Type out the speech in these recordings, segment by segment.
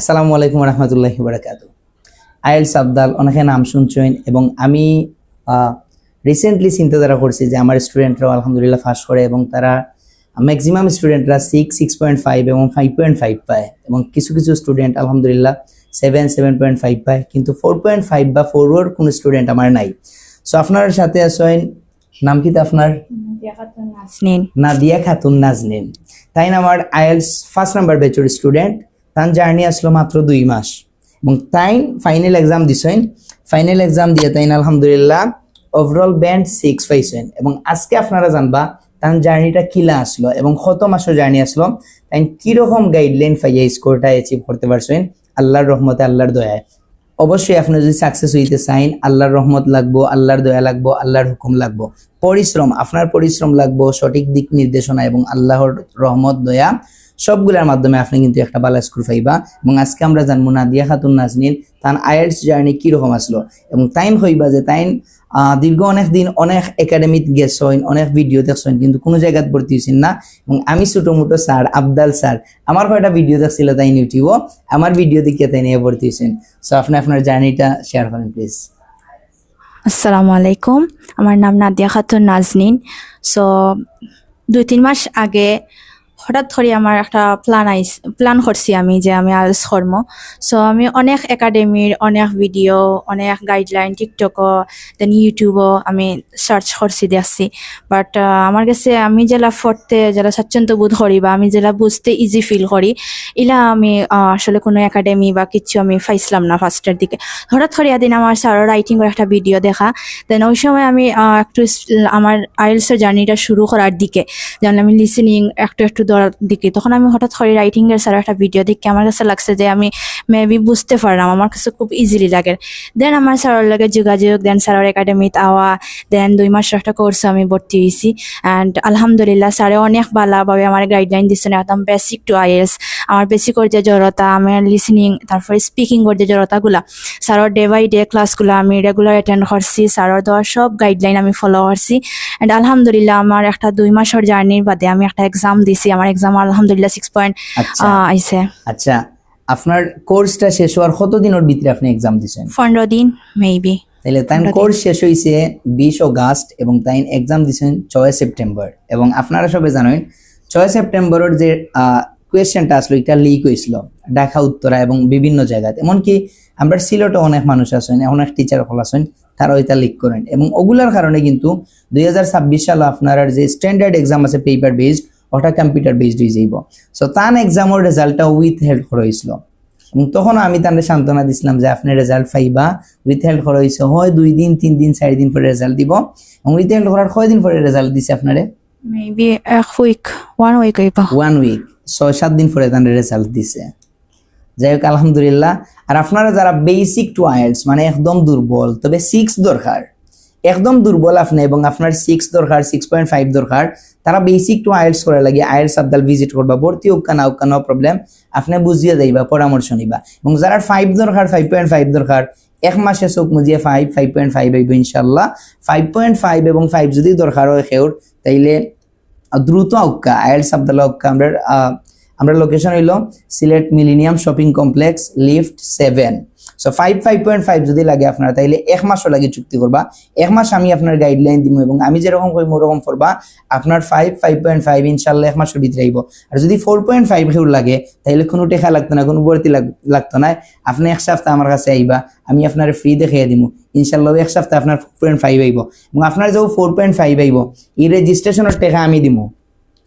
আসসালামু আলাইকুম রহমতুল্লাহি বারাকাতু আয়েলস আবদাল অনেকে নাম শুনছেন এবং আমি রিসেন্টলি চিন্তাধারা করছি যে আমার স্টুডেন্টরাও আলহামদুলিল্লাহ ফার্স্ট করে এবং তারা ম্যাক্সিমাম স্টুডেন্টরা সিক্স সিক্স পয়েন্ট ফাইভ এবং ফাইভ পয়েন্ট ফাইভ পায় এবং কিছু কিছু স্টুডেন্ট আলহামদুলিল্লাহ সেভেন সেভেন পয়েন্ট ফাইভ পায় কিন্তু ফোর পয়েন্ট ফাইভ বা ফোর কোনো স্টুডেন্ট আমার নাই। সো আপনার সাথে আছেন নাম কি তো আপনার? নাদিয়া খাতুন নাজনীন। তাই না আমার আইএলস ফার্স্ট নাম্বার ব্যাচের স্টুডেন্ট তার জার্নি আসলো মাত্র দুই মাস। এবং তাই ফাইনাল এক্সাম দিছেন। ফাইনাল এক্সাম দিয়ে তাই আলহামদুলিল্লাহ ওভারঅল ব্যান্ড সিক্স পাইছেন। এবং আজকে আপনারা জানবা তার জার্নিটা কিলা আসলো এবং কত মাসের জার্নি আসলো। তাই কীরকম গাইডলাইন পাইয়া স্কোরটা অ্যাচিভ করতে পারছেন? আল্লাহর রহমতে, আল্লাহর দয়ায়। অবশ্যই আপনি যদি সাকসেস হইতে চাইন, আল্লাহর রহমত লাগবো, আল্লাহর দয়া লাগবো, আল্লাহর হুকুম লাগবো। পরিশ্রম, আপনার পরিশ্রম লাগবো, সঠিক দিক নির্দেশনা এবং আল্লাহর রহমত, দয়া। সবগুলোর মাধ্যমে আপনি কিন্তু একটা ভালো স্কুল পাইবা এবং আজকে আমরা জানব নাদিয়া খাতুন নাজনীন তার আইএলস জার্নি কীরকম আসলো। এবং তাইন হইবা যে তাইন দীর্ঘ অনেক দিন অনেক একাডেমিত গেছেন অনেক ভিডিও দেখছেন কিন্তু কোনো জায়গাত ভর্তি হয়েছেন না। এবং আমি ছোটো মোটো স্যার আবদাল স্যার আমার কয়টা ভিডিও দেখছিল তাই ইউটিউবও আমার ভিডিও দেখে তাই নিয়ে ভর্তি হয়েছেন সো আপনি আপনার জার্নিটা শেয়ার করেন প্লিজ আসসালামু আলাইকুম। আমার নাম নাদিয়া খাতুন নাজনিন। সো দুই তিন মাস আগে হঠাৎ করে আমার একটা প্ল্যান আইস প্ল্যান করছি আমি যে আমি আলস কর্ম সো আমি অনেক একাডেমির অনেক ভিডিও অনেক গাইডলাইন টিকটকও দেন ইউটিউবও আমি সার্চ করছি দেখছি বাট আমার কাছে আমি যেটা পড়তে যেটা স্বাচ্ছন্দ্য বোধ করি বা আমি যেটা বুঝতে ইজি ফিল করি, ইলা আমি আসলে কোনো একাডেমি বা কিছু আমি পাইছিলাম না ফার্স্টের দিকে। হঠাৎ করে এদিন আমার স্যারের রাইটিং একটা ভিডিও দেখা। দেন ওই সময় আমি একটু আমার আইএলসের জার্নিটা শুরু করার দিকে। যেমন আমি লিসেনিং একটু একটু দেওয়ার দিকে। তখন আমি হঠাৎ করে রাইটিং এর স্যারের একটা ভিডিও দেখে আমার কাছে লাগছে যে আমি মেবি বুঝতে পারলাম, আমার কাছে খুব ইজিলি লাগে। দেন আমার স্যারের লাগে যোগাযোগ দেন স্যারের একাডেমিত আওয়া দেন দুই মাসের একটা কোর্স আমি ভর্তি হয়েছি অ্যান্ড আলহামদুলিল্লাহ স্যারে অনেক ভালোভাবে আমার গাইডলাইন দিচ্ছেন একদম বেসিক টু আইএলস আমার বেসিকর যে জড়তা আমার লিসনিং তারপরে স্পিকিংর যে জড়তাগুলা। স্যারের ডে বাই ডে ক্লাসগুলো আমি রেগুলার অ্যাটেন্ড করছি স্যারের দেওয়া সব গাইডলাইন আমি ফলো করছি। অ্যান্ড আলহামদুলিল্লাহ আমার একটা দুই মাসের জার্নির বাদে আমি একটা এক্সাম দিছি আমার এক্সাম আলহামদুলিল্লাহ সিক্স পয়েন্ট আইসে আচ্ছা আপনার কোর্সটা শেষ হওয়ার কতদিনের ভিতরে আপনি এক্সাম দিছেন? পনেরো দিন মেবি তাহলে তাই কোর্স শেষ হয়েছে বিশ অগাস্ট এবং তাই এক্সাম দিছেন ছয় সেপ্টেম্বর। এবং আপনারা সবাই জানেন ছয় সেপ্টেম্বরের যে কোয়েশ্চেনটা আসলো এটা লিক হয়েছিল ঢাকা উত্তরা এবং বিভিন্ন জায়গাতে। এমনকি আমরা সিলেটে অনেক মানুষ আছেন অনেক টিচার হল আছেন তারা ওইটা লিক করেন। এবং ওগুলার কারণে কিন্তু দুই হাজার ছাব্বিশ সালে আপনার যে স্ট্যান্ডার্ড এক্সাম আছে পেপার বেসড ওটা কম্পিউটার বেসড হয়ে যাইব। সো তান এক্সামের রেজাল্টটা উইথ হেল্প হয়েছিল তখন আমি তাদের সান্ত্বনা দিছিলাম যে আপনি রেজাল্ট পাইবা উইথ হেল্প করা হয়েছে হয় দুই দিন তিন দিন চারি দিন পরে রেজাল্ট দিব। এবং উইথ হেল্প করার কয় দিন পরে রেজাল্ট দিছে আপনারে মেবি এক উইক ওয়ান উইক হইব। ওয়ান উইক ছয় সাত দিন পরে তাদের রেজাল্ট দিছে। যাই হোক আলহামদুলিল্লাহ আর আপনারা যারা বেসিক টু মানে একদম দুর্বল তবে সিক্স দরকার একদম দুর্বল আপনি এবং আপনার সিক্স দরকার সিক্স পয়েন্ট ফাইভ দরকার, তারা বেসিক টু আইএলস করার লাগে আইএলস আবদাল ভিজিট করবা, ভর্তি হোক না হোক নো প্রবলেম আপনি বুঝিয়ে যাইবা পরামর্শ নিবা। এবং যারা ফাইভ দরকার ফাইভ পয়েন্ট ফাইভ দরকার, এক মাসে চোখ মুজিয়ে ফাইভ ফাইভ পয়েন্ট ফাইভ আইব ইনশাল্লাহ ফাইভ পয়েন্ট ফাইভ এবং ফাইভ যদি দরকার হয় সেওর তাইলে দ্রুত আউকা আইএলস আবদাল্লাহ আউকা আমরা আমরা লোকেশন হইল Sylhet millennium shopping complex, lift seven so five five point five যদি লাগে আপনার, তাইলে এক মাসও লাগে চুক্তি করবা। এক মাস আমি আপনার গাইডলাইন দিব এবং আমি যেরকম করি ওরকম করবা, আপনার ফাইভ ফাইভ পয়েন্ট ফাইভ ইনশাল্লাহ এক মাসের ভিতরে আইব। আর যদি ফোর পয়েন্ট ফাইভ হেউর লাগে, তাইলে কোনো টেকা লাগতো না, কোনো লাগ- লাগতো না। আপনি এক সপ্তাহ আমার কাছে আইবা, আমি আপনার ফ্রি দেখিয়ে দিব ইনশাল্লাহ এক সপ্তাহ আপনার ফোর পয়েন্ট ফাইভ আইব। এবং আপনার যে ফোর পয়েন্ট ফাইভ আইব, এই রেজিস্ট্রেশনের টাকা আমি দিব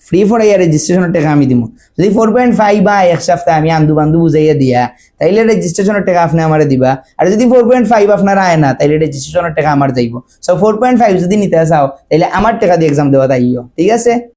ফ্রি ফোর ইয়ার রেজিস্ট্রেশনের টাকা আমি দিব যদি ফোর পয়েন্ট ফাইভ বা এক সপ্তাহে আমি আন্দু বান্ধু বুঝাইয়া দিয়া, তাইলে রেজিস্ট্রেশনের টাকা আপনি আমার দিবা। আর যদি ফোর পয়েন্ট ফাইভ আপনার আয় না, তাইলে রেজিস্ট্রেশনের টাকা আমার যাইব। সো ফোর পয়েন্ট ফাইভ যদি নিতে চাও, তাইলে আমার টাকা দিয়ে এক্সাম দেওয়া তাইও। ঠিক আছে?